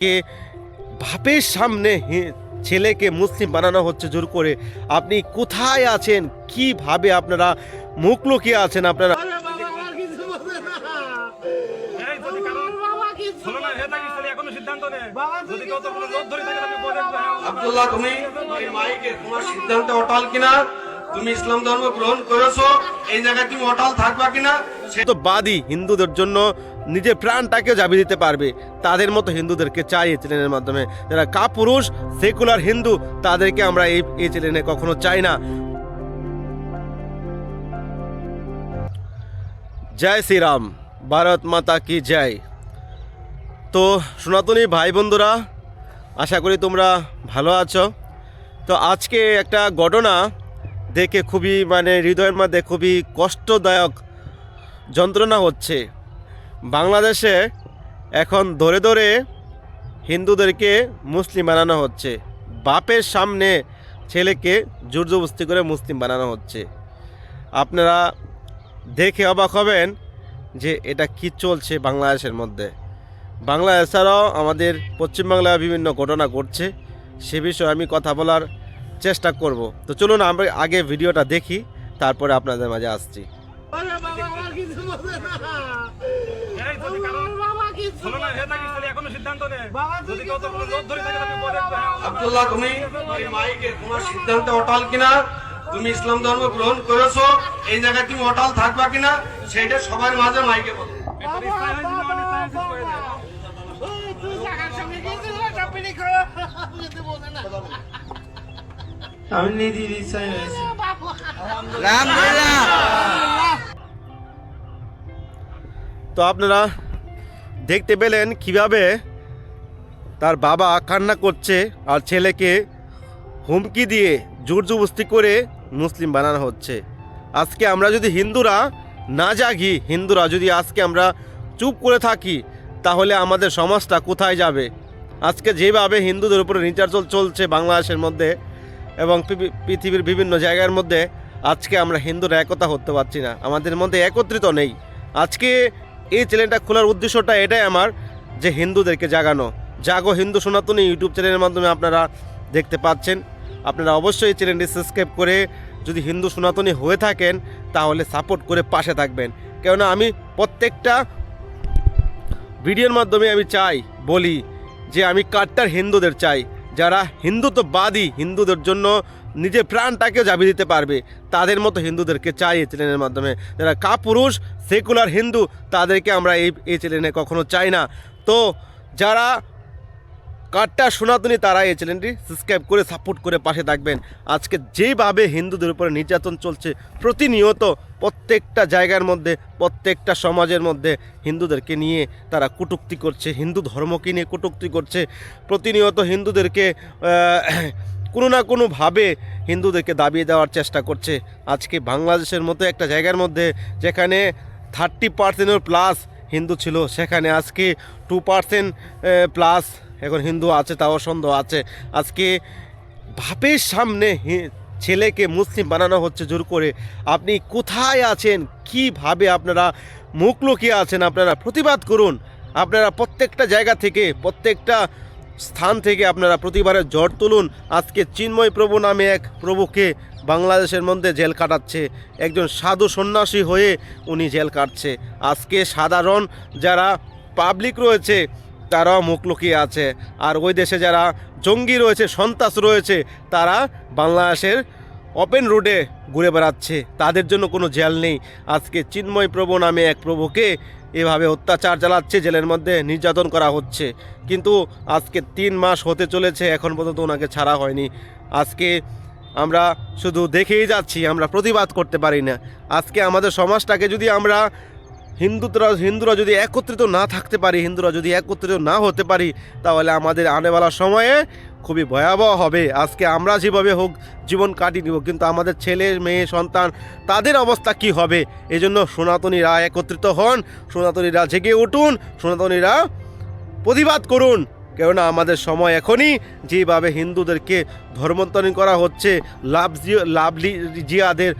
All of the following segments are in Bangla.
কে বাপের সামনে ছেলেকে মুসলিম বানানো হচ্ছে জোর করে। আপনি কোথায় আছেন? কীভাবে আপনারা মুখ লুকিয়ে আছেন আপনারা? হ্যাঁ, আব্দুল্লাহ তুমি মাইকে তোমার সিদ্ধান্ত অটল কিনা? তুমি ইসলাম ধর্ম গ্রহণ করেছ? এই জায়গায় তুমি অটল থাকবা কিনা, সে তো বাদী হিন্দুদের জন্য নিজের প্রাণটাকে জাবি দিতে পারবে। তাদের মতো হিন্দুদেরকে চাই এই চ্যানেলের মাধ্যমে। যারা কাপুরুষ, সেকুলার হিন্দু, তাদেরকে আমরা এই এই চ্যানেলে কখনো চাই না। জয় শ্রীরাম, ভারত মাতা কি জয়? তো সনাতনী ভাই বন্ধুরা, আশা করি তোমরা ভালো আছো। তো আজকে একটা ঘটনা দেখে খুবই মানে হৃদয়ের মধ্যে খুবই কষ্টদায়ক যন্ত্রণা হচ্ছে। বাংলাদেশে এখন ধরে ধরে হিন্দুদেরকে মুসলিম বানানো হচ্ছে। বাপের সামনে ছেলেকে জোরজবস্তি করে মুসলিম বানানো হচ্ছে। আপনারা দেখে অবাক হবেন যে এটা কি চলছে বাংলাদেশের মধ্যে। বাংলাদেশ ছাড়াও আমাদের পশ্চিমবাংলায় বিভিন্ন ঘটনা ঘটছে। সে বিষয়ে আমি কথা বলার চেষ্টা করব। তো চলুন আমরা আগে ভিডিওটা দেখি তারপরে আপনাদের মাঝে আসছি। হ্যাঁ, আব্দুল্লাহ তুমি তোমার সিদ্ধান্ত অটল কিনা? তুমি ইসলাম ধর্ম গ্রহণ করেছ এই জায়গায় তুমি অটল থাকবা কিনা? সেটা সবার মাঝে মাইকে বলো। তুই জায়গার সঙ্গে না আমি তো আপনারা দেখতে পেলেন কীভাবে তার বাবা কান্না করছে আর ছেলেকে হুমকি দিয়ে জোর জবস্তি করে মুসলিম বানানো হচ্ছে। আজকে আমরা যদি হিন্দুরা না জাগি, হিন্দুরা যদি আজকে আমরা চুপ করে থাকি, তাহলে আমাদের সমাজটা কোথায় যাবে? আজকে যেভাবে হিন্দুদের উপরে নির্যাতন চলছে বাংলাদেশের মধ্যে এবং পৃথিবীর বিভিন্ন জায়গার মধ্যে আজকে আমরা হিন্দুরা একতা হতে পারছি না। আমাদের মধ্যে একত্রিত নেই। আজকে এই চ্যানেলটা খোলার উদ্দেশ্যটা এটাই আমার যে হিন্দুদেরকে জাগানো। জাগো হিন্দু সনাতনী ইউটিউব চ্যানেলের মাধ্যমে আপনারা দেখতে পাচ্ছেন। আপনারা অবশ্যই চ্যানেলটি সাবস্ক্রাইব করে যদি হিন্দু সনাতনী হয়ে থাকেন, তাহলে সাপোর্ট করে পাশে থাকবেন। কেননা আমি প্রত্যেকটা ভিডিওর মাধ্যমে আমি চাই, বলি যে আমি কাট্টার হিন্দুদের চাই। যারা হিন্দুত্ববাদী হিন্দুদের জন্য নিজের প্রাণটাকেও জাবি দিতে পারবে, তাদের মতো হিন্দুদেরকে চাই এই চ্যানেলের মাধ্যমে। যারা কাপুরুষ, সেকুলার হিন্দু, তাদেরকে আমরা এই এই চ্যানেলে কখনো চাই না। তো যারা কাট্টা সনাতনী তারা এই চ্যানেলটি সাবস্ক্রাইব করে সাপোর্ট করে পাশে থাকবেন। আজকে যেভাবে হিন্দুদের উপরে নির্যাতন চলছে, প্রতিনিয়ত প্রত্যেকটা জায়গার মধ্যে, প্রত্যেকটা সমাজের মধ্যে হিন্দুদেরকে নিয়ে তারা কটূক্তি করছে, হিন্দু ধর্মকে নিয়ে কটূক্তি করছে। প্রতিনিয়ত হিন্দুদেরকে কোনো না কোনোভাবে হিন্দুদেরকে দাবিয়ে দেওয়ার চেষ্টা করছে। আজকে বাংলাদেশের মতো একটা জায়গার মধ্যে যেখানে থার্টি পার্সেন্টের প্লাস হিন্দু ছিল, সেখানে আজকে টু পার্সেন্ট প্লাস এখন হিন্দু আছে, তাও সন্দেহ আছে। আজকে বাপের সামনে ছেলেকে মুসলিম বানানো হচ্ছে জোর করে। আপনি কোথায় আছেন? কীভাবে আপনারা মুখ লুকিয়ে আছেন? আপনারা প্রতিবাদ করুন। আপনারা প্রত্যেকটা জায়গা থেকে, প্রত্যেকটা স্থান থেকে আপনারা প্রতিবারের জ্বর তুলুন। আজকে চিন্ময় প্রভু নামে এক প্রভুকে বাংলাদেশের মধ্যে জেল কাটাচ্ছে। একজন সাধু সন্ন্যাসী হয়ে উনি জেল কাটছে। আজকে সাধারণ যারা পাবলিক রয়েছে তারাও মুখ লুকিয়ে আছে। আর ওই দেশে যারা জঙ্গি রয়েছে, সন্ত্রাস রয়েছে, তারা বাংলাদেশের ওপেন রোডে ঘুরে বেড়াচ্ছে। তাদের জন্য কোনো জেল নেই। আজকে চিন্ময় প্রভু নামে এক প্রভুকে এভাবে অত্যাচার চালাচ্ছে, জেলের মধ্যে নির্যাতন করা হচ্ছে। কিন্তু আজকে তিন মাস হতে চলেছে, এখন পর্যন্ত ওনাকে ছাড়া হয়নি। আজকে আমরা শুধু দেখেই যাচ্ছি, আমরা প্রতিবাদ করতে পারি না। আজকে আমাদের সমাজটাকে যদি আমরা হিন্দুরা হিন্দুরা যদি একত্রিত না থাকতে পারি, হিন্দুরা যদি একত্রিত না হতে পারি, তাহলে আমাদের আনেওয়ালা সময়ে খুবই ভয়াবহ হবে। আজকে আমরা যেভাবে হোক জীবন কাটিয়ে নিব, কিন্তু আমাদের ছেলে, মেয়ে, সন্তান, তাদের অবস্থা কি হবে? এই জন্য সনাতনীরা একত্রিত হন, সনাতনীরা জেগে উঠুন, সনাতনীরা প্রতিবাদ করুন। কেননা আমাদের সময় এখনই যেভাবে হিন্দুদেরকে ধর্মান্তরণ করা হচ্ছে, লাভ লাভলি জিয়াদের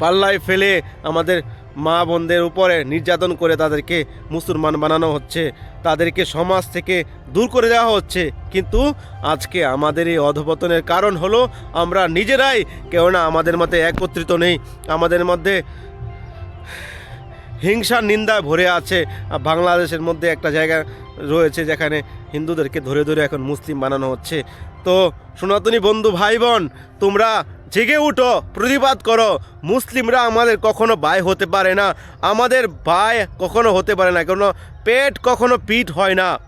পাল্লায় ফেলে আমাদের মা বোনদের উপরে নির্যাতন করে তাদেরকে মুসলমান বানানো হচ্ছে। তাদেরকে সমাজ থেকে দূর করে দেওয়া হচ্ছে। কিন্তু আজকে আমাদের এই অধপতনের কারণ হলো, আমরা নিজেরাই কেননা আমাদের মধ্যে একত্রিত নেই। আমাদের মধ্যে হিংসার নিন্দা ভরে আছে। বাংলাদেশের মধ্যে একটা জায়গা রয়েছে যেখানে হিন্দুদেরকে ধরে ধরে এখন মুসলিম বানানো হচ্ছে। তো সনাতনী বন্ধু ভাই বোন, তোমরা জেগে উঠো, প্রতিবাদ করো। মুসলিমরা আমাদের কখনো ভাই হতে পারে না। আমাদের ভাই কখনো হতে পারে না কোনো পেট কখনো পিঠ হয় না।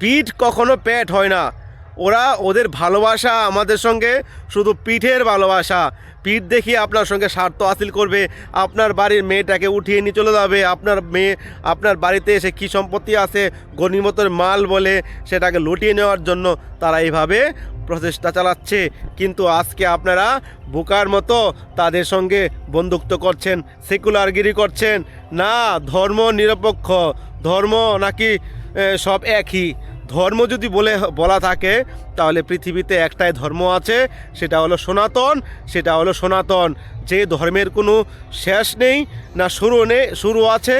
পিঠ কখনো পেট হয় না। ওরা ওদের ভালোবাসা আমাদের সঙ্গে শুধু পিঠের ভালোবাসা। পিঠ দেখিয়ে আপনার সঙ্গে স্বার্থ হাসিল করবে। আপনার বাড়ির মেয়েটাকে উঠিয়ে নিয়ে চলে যাবে। আপনার মেয়ে, আপনার বাড়িতে এসে কী সম্পত্তি আছে? গণিমতের মাল বলে সেটাকে লুটিয়ে নেওয়ার জন্য তারা এইভাবে প্রচেষ্টা চালাচ্ছে, কিন্তু আজকে আপনারা বোকার মতো তাদের সঙ্গে বন্ধুত্ব করছেন সেকুলারগিরি করছেন। না, ধর্ম নিরপেক্ষ, ধর্ম নাকি সব একই। ধর্ম যদি বলে, বলা থাকে, তাহলে পৃথিবীতে একটাই ধর্ম আছে, সেটা হলো সনাতন, সেটা হলো সনাতন। যে ধর্মের কোনো শেষ নেই, না শুরু নেই শুরু আছে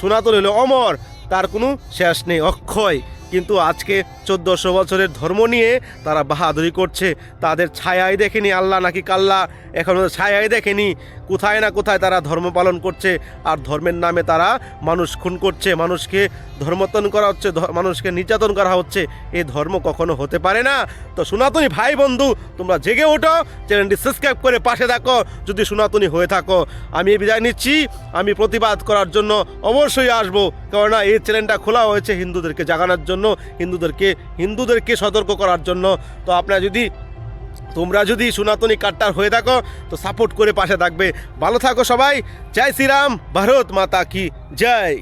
সনাতন হলো অমর, তার কোনো শেষ নেই, অক্ষয়। কিন্তু আজকে চোদ্দোশো বছরের ধর্ম নিয়ে তারা বাহাদুরি করছে। তাদের ছায়াই দেখেনি আল্লাহ নাকি কাল্লা। এখনও ছায়াই দেখেনি। কোথায় না কোথায় তারা ধর্ম পালন করছে। আর ধর্মের নামে তারা মানুষ খুন করছে। মানুষকে ধর্মতন করা হচ্ছে মানুষকে নির্যাতন করা হচ্ছে। এই ধর্ম কখনো হতে পারে না। তো সনাতনী ভাই বন্ধু, তোমরা জেগে ওঠো, চ্যানেলটি সাবস্ক্রাইব করে পাশে থাকো। যদি সনাতনী হয়ে থাকো, আমি বিদায় নিচ্ছি। আমি প্রতিবাদ করার জন্য অবশ্যই আসব। কেননা এই চ্যানেলটা খোলা হয়েছে হিন্দুদেরকে জাগানোর জন্য, হিন্দুদেরকে হিন্দুদেরকে সতর্ক করার জন্য। তো আপনারা যদি, তোমরা যদি সনাতনী কাট্টার হয়ে থাকো, তো সাপোর্ট করে পাশে থাকবে। ভালো থাকো সবাই। জয় শ্রীরাম। ভারত মাতা কি জয়।